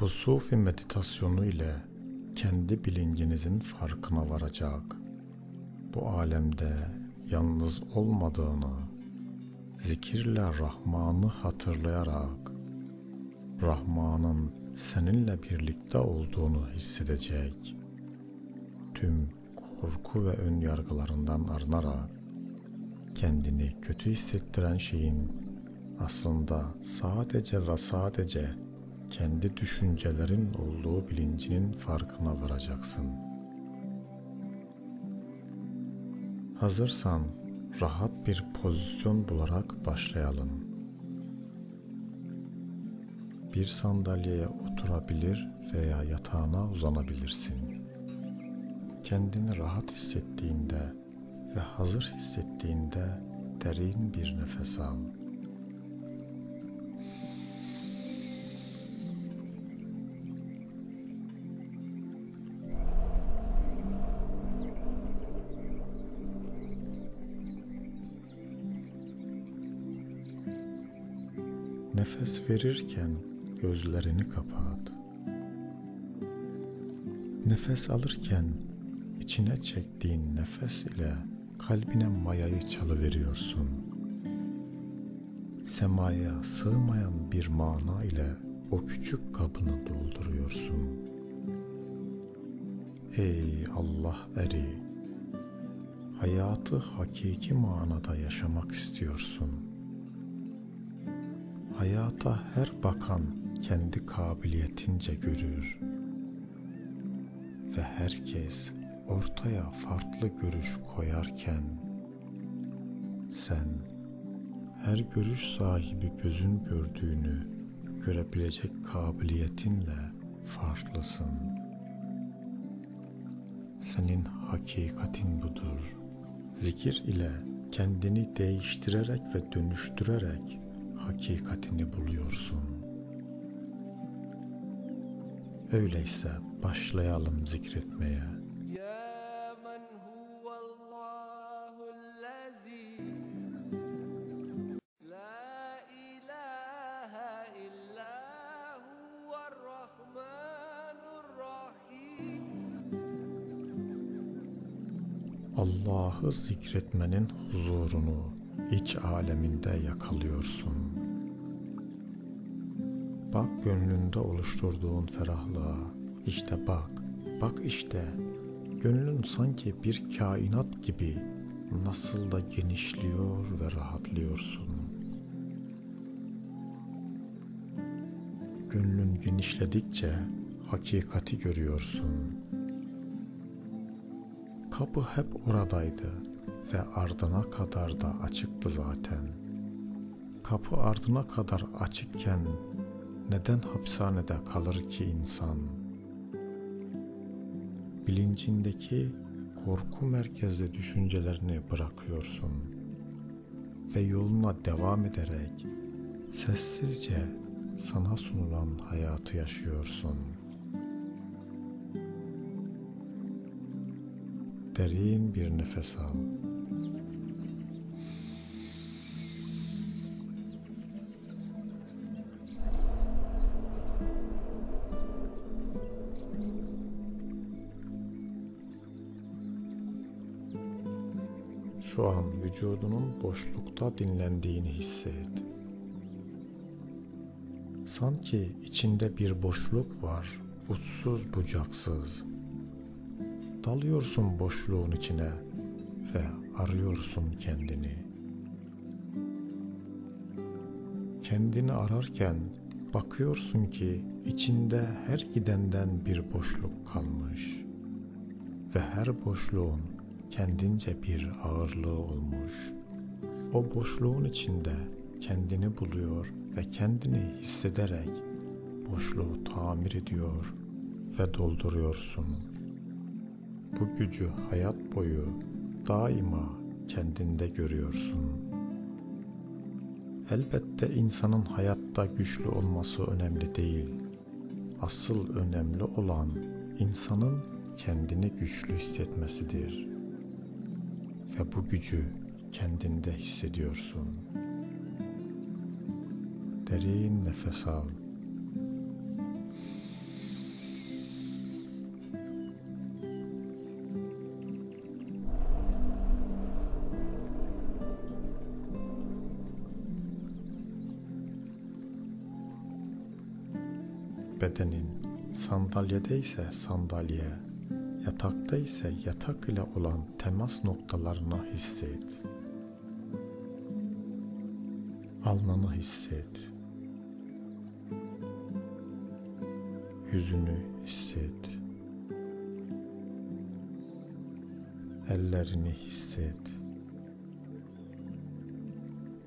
Bu sufi meditasyonu ile kendi bilincinizin farkına varacak. Bu alemde yalnız olmadığını, zikirle Rahman'ı hatırlayarak Rahman'ın seninle birlikte olduğunu hissedecek. Tüm korku ve ön yargılarından arınarak kendini kötü hissettiren şeyin aslında sadece ve sadece kendi düşüncelerin olduğu bilincinin farkına varacaksın. Hazırsan rahat bir pozisyon bularak başlayalım. Bir sandalyeye oturabilir veya yatağına uzanabilirsin. Kendini rahat hissettiğinde ve hazır hissettiğinde derin bir nefes al. Nefes verirken gözlerini kapat. Nefes alırken içine çektiğin nefes ile kalbine mayayı çalıveriyorsun. Semaya sığmayan bir mana ile o küçük kabını dolduruyorsun. Ey Allah eri! Hayatı hakiki manada yaşamak istiyorsun. Hayata her bakan kendi kabiliyetince görür ve herkes ortaya farklı görüş koyarken sen her görüş sahibi gözün gördüğünü görebilecek kabiliyetinle farklısın. Senin hakikatin budur. Zikir ile kendini değiştirerek ve dönüştürerek hakikatini buluyorsun. Öyleyse başlayalım zikretmeye. Allah'ı zikretmenin huzurunu, iç aleminde yakalıyorsun. Bak gönlünde oluşturduğun ferahlığa. İşte bak, bak işte. Gönlün sanki bir kainat gibi nasıl da genişliyor ve rahatlıyorsun. Gönlün genişledikçe hakikati görüyorsun. Kapı hep oradaydı ve ardına kadar da açıktı zaten. Kapı ardına kadar açıkken neden hapishanede kalır ki insan? Bilincindeki korku merkezli düşüncelerini bırakıyorsun ve yoluna devam ederek sessizce sana sunulan hayatı yaşıyorsun. Derin bir nefes al. Şu an vücudunun boşlukta dinlendiğini hisset. Sanki içinde bir boşluk var, uçsuz bucaksız. Dalıyorsun boşluğun içine ve arıyorsun kendini. Kendini ararken bakıyorsun ki içinde her gidenden bir boşluk kalmış ve her boşluğun kendince bir ağırlığı olmuş. O boşluğun içinde kendini buluyor ve kendini hissederek boşluğu tamir ediyor ve dolduruyorsun. Bu gücü hayat boyu daima kendinde görüyorsun. Elbette insanın hayatta güçlü olması önemli değil. Asıl önemli olan insanın kendini güçlü hissetmesidir ve bu gücü kendinde hissediyorsun. Derin nefes al. bedenin sandalyede ise sandalye yatakta ise yatak ile olan temas noktalarını hisset. Alnını hisset. Yüzünü hisset. Ellerini hisset.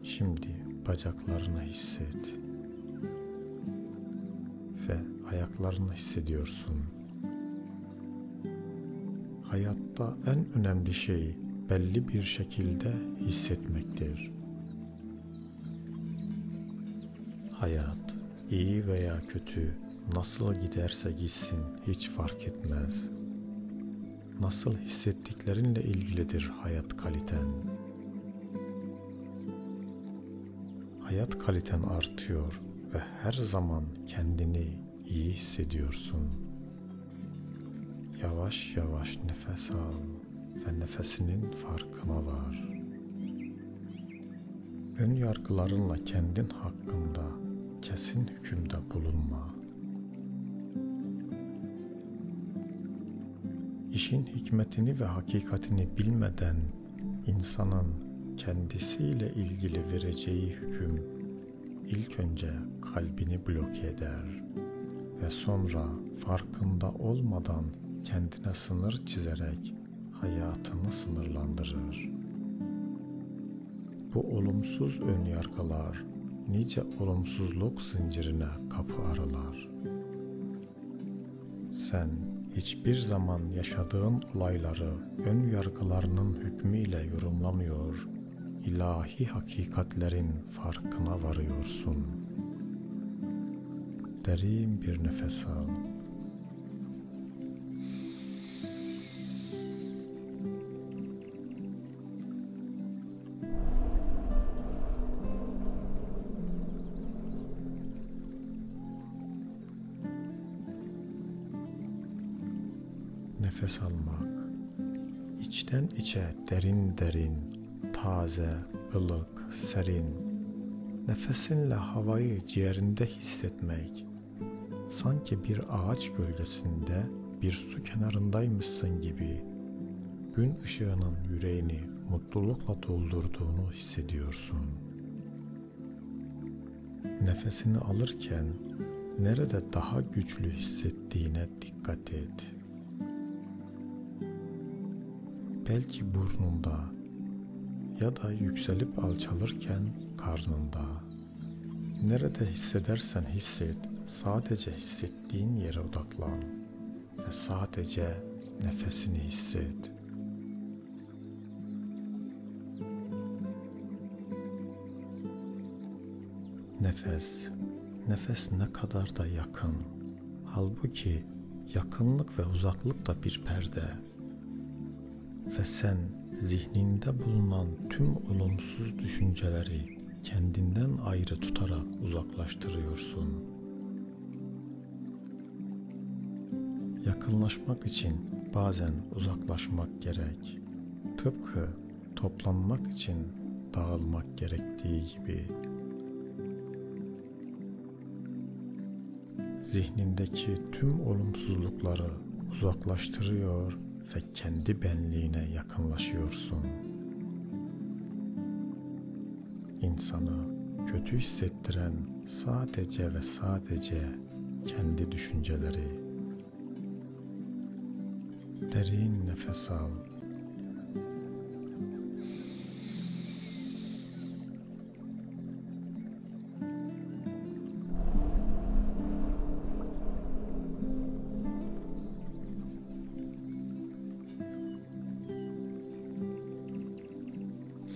Şimdi bacaklarını hisset. Ve ayaklarını hissediyorsun. Hayatta en önemli şey belli bir şekilde hissetmektir. Hayat iyi veya kötü nasıl giderse gitsin hiç fark etmez. Nasıl hissettiklerinle ilgilidir hayat kaliten. Hayat kaliten artıyor ve her zaman kendini iyi hissediyorsun. Yavaş yavaş nefes al ve nefesinin farkına var. Ön yargılarınla kendin hakkında kesin hükümde bulunma. İşin hikmetini ve hakikatini bilmeden insanın kendisiyle ilgili vereceği hüküm ilk önce kalbini bloke eder ve sonra farkında olmadan kendine sınır çizerek hayatını sınırlandırır. Bu olumsuz ön yargılar nice olumsuzluk zincirine kapı aralar. Sen hiçbir zaman yaşadığın olayları ön yargılarının hükmüyle yorumlamıyor, ilahi hakikatlerin farkına varıyorsun. Derin bir nefes al. İçe derin derin, taze, ılık, serin, nefesinle havayı ciğerinde hissetmek, sanki bir ağaç gölgesinde bir su kenarındaymışsın gibi, gün ışığının yüreğini mutlulukla doldurduğunu hissediyorsun. Nefesini alırken nerede daha güçlü hissettiğine dikkat et. Belki burnunda ya da yükselip alçalırken karnında. Nerede hissedersen hisset, sadece hissettiğin yere odaklan ve sadece nefesini hisset. Nefes, nefes ne kadar da yakın. Halbuki yakınlık ve uzaklık da bir perde. Ve sen zihninde bulunan tüm olumsuz düşünceleri kendinden ayrı tutarak uzaklaştırıyorsun. Yakınlaşmak için bazen uzaklaşmak gerek. Tıpkı toplanmak için dağılmak gerektiği gibi. Zihnindeki tüm olumsuzlukları uzaklaştırıyor ve kendi benliğine yakınlaşıyorsun. İnsanı kötü hissettiren sadece ve sadece kendi düşünceleri. Derin nefes al.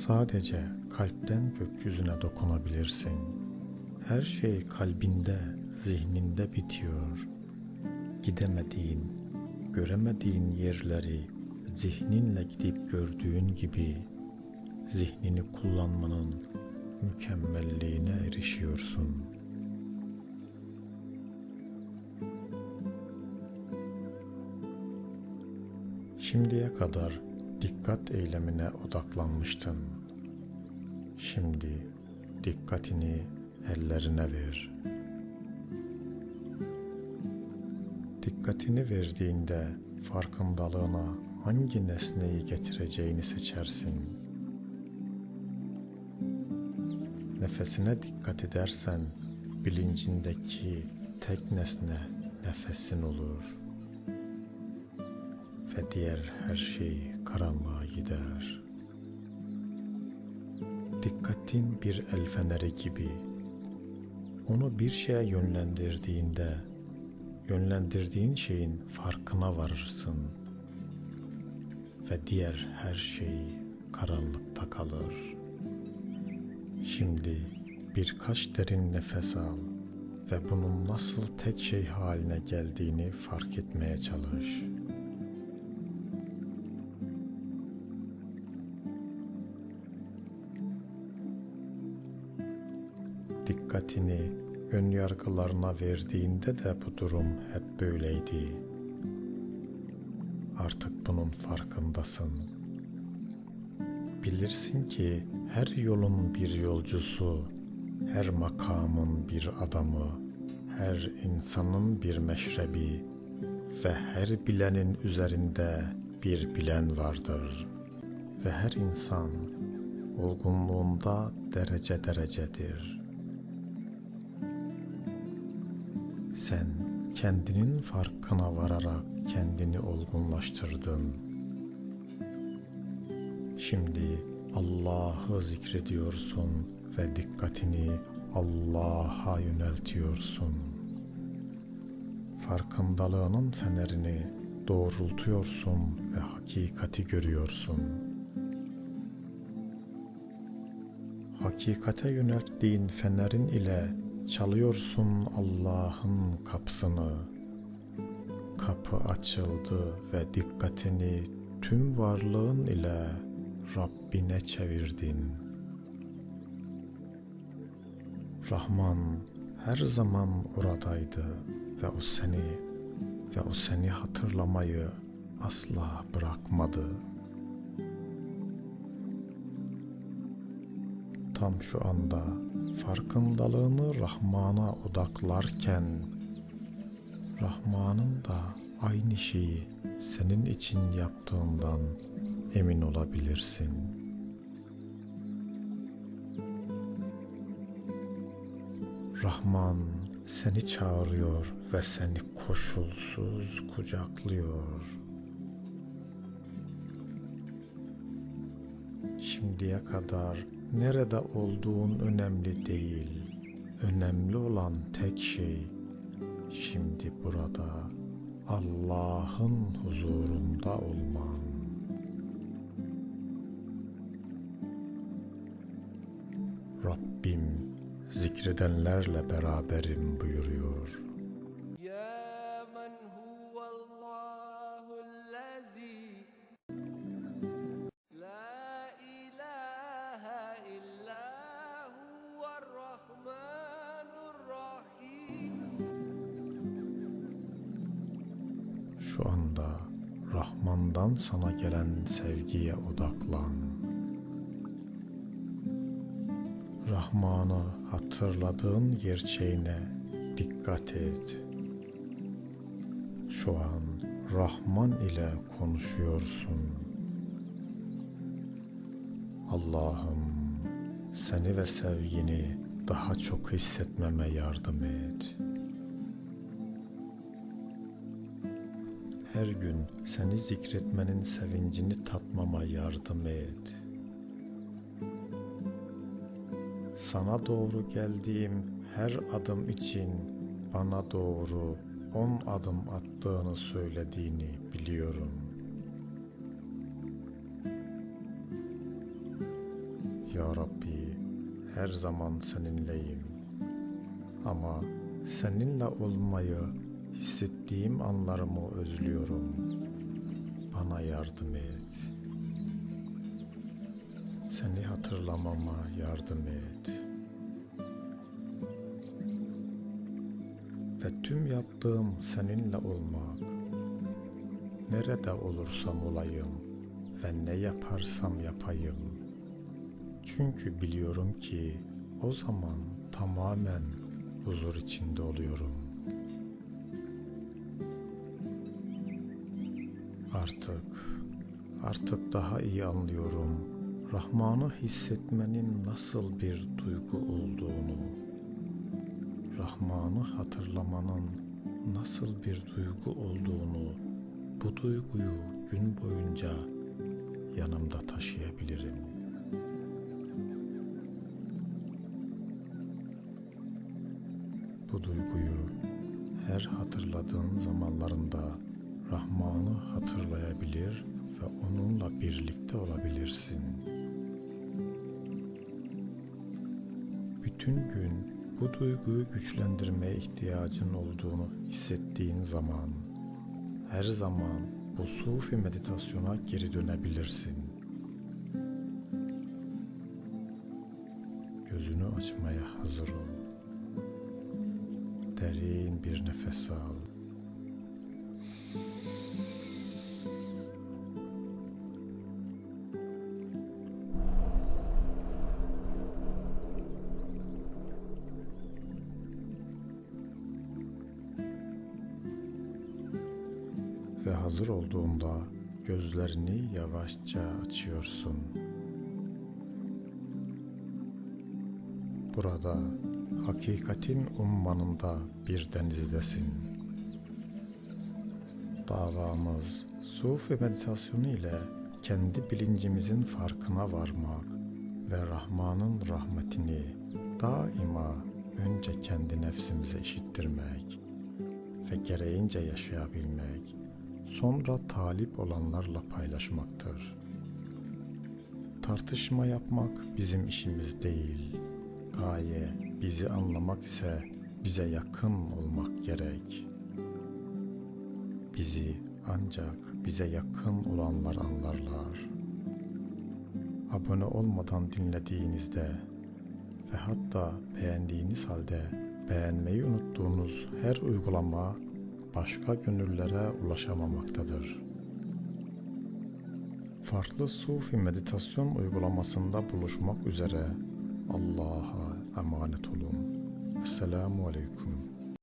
Sadece kalpten gökyüzüne dokunabilirsin. Her şey kalbinde, zihninde bitiyor. Gidemediğin, göremediğin yerleri zihninle gidip gördüğün gibi zihnini kullanmanın mükemmelliğine erişiyorsun. Şimdiye kadar dikkat eylemine odaklanmıştın. Şimdi dikkatini ellerine ver. Dikkatini verdiğinde farkındalığına hangi nesneyi getireceğini seçersin. Nefesine dikkat edersen bilincindeki tek nesne nefesin olur ve diğer her şey karanlığa gider. Dikkatin bir el feneri gibi. Onu bir şeye yönlendirdiğinde yönlendirdiğin şeyin farkına varırsın ve diğer her şey karanlıkta kalır. Şimdi birkaç derin nefes al ve bunun nasıl tek şey haline geldiğini fark etmeye çalış. Dikkatini ön yargılarına verdiğinde de bu durum hep böyleydi. Artık bunun farkındasın. Bilirsin ki her yolun bir yolcusu, her makamın bir adamı, her insanın bir meşrebi ve her bilenin üzerinde bir bilen vardır. Ve her insan olgunluğunda derece derecedir. Sen kendinin farkına vararak kendini olgunlaştırdın. Şimdi Allah'ı zikrediyorsun ve dikkatini Allah'a yöneltiyorsun. Farkındalığının fenerini doğrultuyorsun ve hakikati görüyorsun. Hakikate yönelttiğin fenerin ile çalıyorsun Allah'ın kapısını. Kapı açıldı ve dikkatini tüm varlığın ile Rabbine çevirdin. Rahman her zaman oradaydı ve o seni ve o seni hatırlamayı asla bırakmadı. Tam şu anda farkındalığını Rahman'a odaklarken Rahman'ın da aynı şeyi senin için yaptığından emin olabilirsin. Rahman seni çağırıyor ve seni koşulsuz kucaklıyor. Şimdiye kadar nerede olduğun önemli değil. Önemli olan tek şey şimdi burada Allah'ın huzurunda olman. Rabbim zikredenlerle beraberim buyuruyor. Rahman'dan sana gelen sevgiye odaklan. Rahman'ı hatırladığın gerçeğine dikkat et. Şu an Rahman ile konuşuyorsun. Allah'ım seni ve sevgini daha çok hissetmeme yardım et. Her gün seni zikretmenin sevincini tatmama yardım et. Sana doğru geldiğim her adım için bana doğru on adım attığını söylediğini biliyorum. Ya Rabbi, her zaman seninleyim. Ama seninle olmayı hissettiğim anlarımı özlüyorum. Bana yardım et. Seni hatırlamama yardım et. Ve tüm yaptığım seninle olmak. Nerede olursam olayım ve ne yaparsam yapayım. Çünkü biliyorum ki o zaman tamamen huzur içinde oluyorum. Artık, artık daha iyi anlıyorum. Rahman'ı hissetmenin nasıl bir duygu olduğunu. Rahman'ı hatırlamanın nasıl bir duygu olduğunu, bu duyguyu gün boyunca yanımda taşıyabilirim. Bu duyguyu her hatırladığın zamanlarında Rahman'ı hatırlayabilir ve onunla birlikte olabilirsin. Bütün gün bu duyguyu güçlendirmeye ihtiyacın olduğunu hissettiğin zaman her zaman bu sufi meditasyona geri dönebilirsin. Gözünü açmaya hazır ol. Derin bir nefes al. Hazır olduğunda gözlerini yavaşça açıyorsun. Burada hakikatin ummanında bir denizdesin. Davamız Sufi meditasyonu ile kendi bilincimizin farkına varmak ve Rahman'ın rahmetini daima önce kendi nefsimize işittirmek ve gereğince yaşayabilmek, sonra talip olanlarla paylaşmaktır. Tartışma yapmak bizim işimiz değil. Gaye bizi anlamak ise bize yakın olmak gerek. Bizi ancak bize yakın olanlar anlarlar. Abone olmadan dinlediğinizde ve hatta beğendiğiniz halde beğenmeyi unuttuğunuz her uygulama başka gönüllere ulaşamamaktadır. Farklı sufi meditasyon uygulamasında buluşmak üzere Allah'a emanet olun. Esselamu Aleyküm.